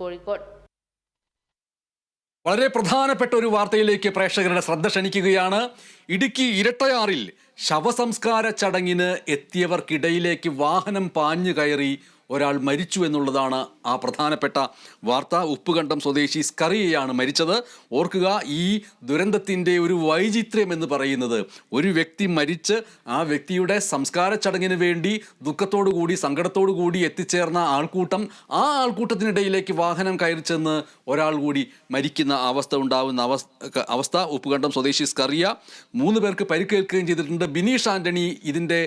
കോഴിക്കോട്. വളരെ പ്രധാനപ്പെട്ട ഒരു വാർത്തയിലേക്ക് പ്രേക്ഷകരുടെ ശ്രദ്ധ ക്ഷണിക്കുകയാണ്. ഇടുക്കി ഇരട്ടയാറിൽ ശവസംസ്കാര ചടങ്ങിന് എത്തിയവർക്കിടയിലേക്ക് വാഹനം പാഞ്ഞു കയറി ഒരാൾ മരിച്ചു എന്നുള്ളതാണ് ആ പ്രധാനപ്പെട്ട വാർത്ത. ഉപ്പുകണ്ടം സ്വദേശി സ്കറിയയാണ് മരിച്ചത്. ഓർക്കുക ഈ ദുരന്തത്തിന്റെ ഒരു വൈചിത്ര്യം എന്ന് പറയുന്നത്. ഒരു വ്യക്തി മരിച്ച് ആ വ്യക്തിയുടെ സംസ്കാര ചടങ്ങിന് വേണ്ടി ദുഃഖത്തോടു കൂടി എത്തിച്ചേർന്ന ആൾക്കൂട്ടം ആ ആൾക്കൂട്ടത്തിനിടയിലേക്ക് വാഹനം കയറി ചെന്ന് ഒരാൾ കൂടി മരിക്കുന്ന അവസ്ഥ ഉണ്ടാവുന്ന അവസ്ഥ അവസ്ഥ. ഉപ്പുകണ്ടം സ്വദേശി സ്കറിയ മൂന്ന് പേർക്ക് പരിക്കേൽക്കുകയും ചെയ്തിട്ടുണ്ട്. ബിനീഷ് ആന്റണി ഇതിന്റെ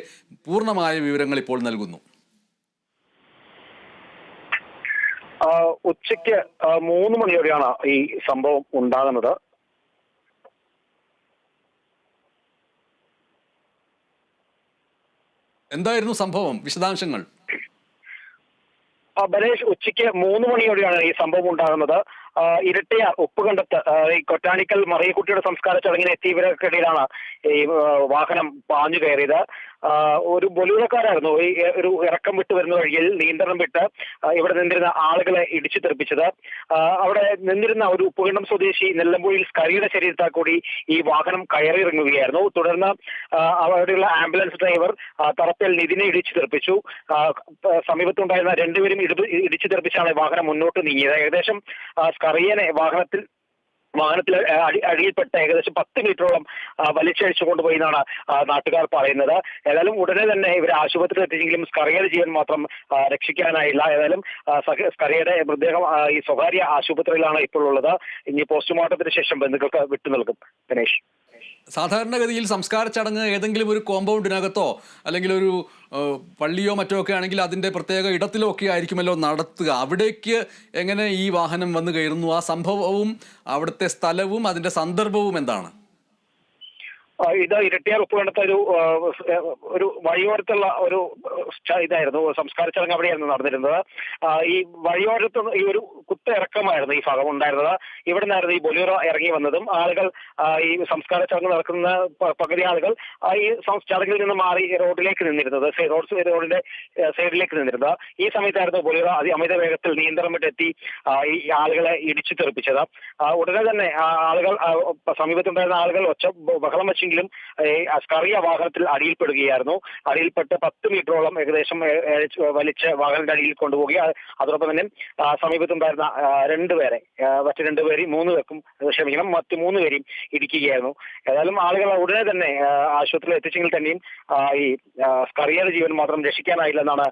പൂർണമായ വിവരങ്ങൾ ഇപ്പോൾ നൽകുന്നു ആ, ഉച്ചയ്ക്ക് മൂന്ന് മണിയോടെയാണ് ഈ സംഭവം ഉണ്ടാകുന്നത്. എന്തായിരുന്നു സംഭവം? വിശദാംശങ്ങൾ. ബലേഷ് ഉച്ചയ്ക്ക് മൂന്ന് മണിയോടെയാണ് ഈ സംഭവം ഉണ്ടാകുന്നത്. ആ, ഇരട്ടയാർ ഉപ്പുകണ്ടത്ത് ഈ കൊറ്റാണിക്കൽ മറിയക്കുട്ടിയുടെ സംസ്കാര ചടങ്ങിന് എത്തിയവർക്കിടയിലാണ് ഈ വാഹനം പാഞ്ഞു കയറിയത്. ഒരു ബൊലൂരക്കാരായിരുന്നു ഈ ഒരു ഇറക്കം വിട്ട് വരുന്ന വഴിയിൽ നിയന്ത്രണം വിട്ട് ഇവിടെ നിന്നിരുന്ന ആളുകളെ ഇടിച്ചു തെറിപ്പിച്ചത്. അവിടെ നിന്നിരുന്ന ഒരു ഉപ്പുകണ്ടം സ്വദേശി നെല്ലമ്പുഴയിൽ സ്കറിയുടെ ശരീരത്താൽ കൂടി ഈ വാഹനം കയറിയിറങ്ങുകയായിരുന്നു. തുടർന്ന് അവിടെയുള്ള ആംബുലൻസ് ഡ്രൈവർ തറപ്പിൽ നിതിനെ ഇടിച്ചു തെറിപ്പിച്ചു. സമീപത്തുണ്ടായിരുന്ന രണ്ടുപേരും ഇടിച്ചു തെറിപ്പിച്ചാണ് വാഹനം മുന്നോട്ട് നീങ്ങിയത്. ഏകദേശം ആ, സ്കറിയനെ വാഹനത്തിൽ വാഹനത്തിൽ അടി അടിയിൽപ്പെട്ട് ഏകദേശം പത്ത് മീറ്ററോളം വലിച്ചഴിച്ചു കൊണ്ടുപോയി എന്നാണ് നാട്ടുകാർ പറയുന്നത്. ഏതായാലും ഉടനെ തന്നെ ഇവരെ ആശുപത്രിയിൽ എത്തിച്ചെങ്കിലും സ്കറിയയുടെ ജീവൻ മാത്രം രക്ഷിക്കാനായില്ല. ഏതായാലും സ്കറിയയുടെ മൃതദേഹം ഈ സ്വകാര്യ ആശുപത്രിയിലാണ് ഇപ്പോൾ ഉള്ളത്. ഇനി പോസ്റ്റ്മോർട്ടത്തിന് ശേഷം ബന്ധുക്കൾക്ക് വിട്ടു നൽകും. ഗണേഷ് സാധാരണഗതിയിൽ സംസ്കാര ചടങ്ങ് ഏതെങ്കിലും ഒരു കോമ്പൗണ്ടിനകത്തോ അല്ലെങ്കിൽ ഒരു പള്ളിയോ മറ്റോ ഒക്കെ ആണെങ്കിൽ അതിന്റെ പ്രത്യേക ഇടത്തിലോ ഒക്കെ ആയിരിക്കുമല്ലോ നടത്തുക. അവിടേക്ക് എങ്ങനെ ഈ വാഹനം വന്നു കയറുന്നു? ആ സംഭവവും അവിടുത്തെ സ്ഥലവും അതിന്റെ സന്ദർഭവും എന്താണ്? ഇത് ഇരട്ടിയാർ ഉപ്പുകണ്ടത്തെ ഒരു ഒരു വഴിയോരത്തുള്ള ഒരു ഇതായിരുന്നു സംസ്കാര ചടങ്ങ് അവിടെയായിരുന്നു നടന്നിരുന്നത്. ഈ വഴിയോരത്ത് ഈ ഒരു കുത്ത ഇറക്കമായിരുന്നു ഈ ഭാഗം ഉണ്ടായിരുന്നത്. ഇവിടെ നിന്നായിരുന്നു ഈ ബൊലീറോ ഇറങ്ങി വന്നതും. ആളുകൾ ഈ സംസ്കാര ചടങ്ങ് നടക്കുന്ന പകുതി ആളുകൾ ഈ ചടങ്ങിൽ നിന്ന് മാറി റോഡിലേക്ക് നിന്നിരുന്നത്. റോഡ് റോഡിന്റെ സൈഡിലേക്ക് നിന്നിരുന്നത്. ഈ സമയത്തായിരുന്നു ബൊലീറോ അതി അമിത വേഗത്തിൽ നിയന്ത്രണം വിട്ടെത്തി ഈ ആളുകളെ ഇടിച്ചു തെറിപ്പിച്ചത്. ഉടനെ തന്നെ ആളുകൾ സമീപത്തുണ്ടായിരുന്ന ആളുകൾ ഒച്ച ബഹളം വെച്ചെങ്കിലും ഈ സ്കറിയ വാഹനത്തിൽ അടിയിൽപ്പെടുകയായിരുന്നു. അടിയിൽപ്പെട്ട് പത്ത് മീറ്ററോളം ഏകദേശം വലിച്ച് വാഹനത്തിന്റെ അടിയിൽ കൊണ്ടുപോകുക അതോടൊപ്പം തന്നെ സമീപത്തുണ്ടായിരുന്ന രണ്ടുപേരെ മറ്റു രണ്ടുപേരെയും മൂന്ന് പേർക്കും ക്ഷമിക്കണം മറ്റു മൂന്ന് പേരെയും ഇടിക്കുകയായിരുന്നു. ഏതായാലും ആളുകൾ ഉടനെ തന്നെ ആശുപത്രിയിൽ എത്തിച്ചെങ്കിൽ തന്നെയും ഈ സ്കറിയയുടെ ജീവൻ മാത്രം രക്ഷിക്കാനായില്ലെന്നാണ്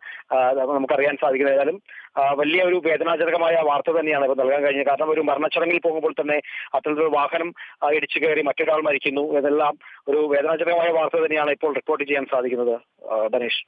നമുക്കറിയാൻ സാധിക്കുന്നത്. ഏതായാലും വലിയ ഒരു വേദനാജനകമായ വാർത്ത തന്നെയാണ് ഇപ്പോൾ നൽകാൻ കഴിഞ്ഞത്. കാരണം ഒരു മരണച്ചടങ്ങിൽ പോകുമ്പോൾ തന്നെ അത്തരത്തിലൊരു വാഹനം ഇടിച്ചു കയറി മറ്റൊരാൾ മരിക്കുന്നു ഇതെല്ലാം ഒരു വേദനാജനകമായ വാർത്ത തന്നെയാണ് ഇപ്പോൾ റിപ്പോർട്ട് ചെയ്യാൻ സാധിക്കുന്നത് ധനേഷ്.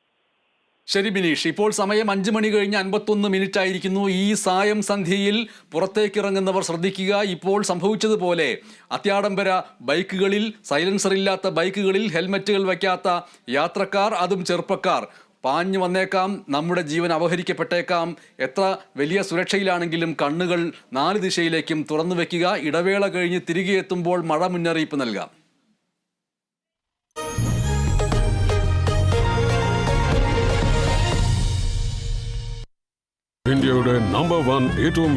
ശരി ബിനീഷ്. ഇപ്പോൾ സമയം അഞ്ച് മണി കഴിഞ്ഞ് അൻപത്തൊന്ന് മിനിറ്റ് ആയിരിക്കുന്നു ഈ സായം സന്ധ്യയിൽ പുറത്തേക്കിറങ്ങുന്നവർ ശ്രദ്ധിക്കുക. ഇപ്പോൾ സംഭവിച്ചതുപോലെ അത്യാഡംബര ബൈക്കുകളിൽ സൈലൻസർ ഇല്ലാത്ത ബൈക്കുകളിൽ ഹെൽമറ്റുകൾ വയ്ക്കാത്ത യാത്രക്കാർ അതും ചെറുപ്പക്കാർ. പാഞ്ഞു വന്നേക്കാം നമ്മുടെ ജീവൻ അപഹരിക്കപ്പെട്ടേക്കാം. എത്ര വലിയ സുരക്ഷയിലാണെങ്കിലും കണ്ണുകൾ നാല് ദിശയിലേക്കും തുറന്നു വെക്കുക. ഇടവേള കഴിഞ്ഞ് തിരികെ എത്തുമ്പോൾ മഴ മുന്നറിയിപ്പ് നൽകാം. ഇന്ത്യയുടെ നമ്പർ വൺ ഏറ്റവും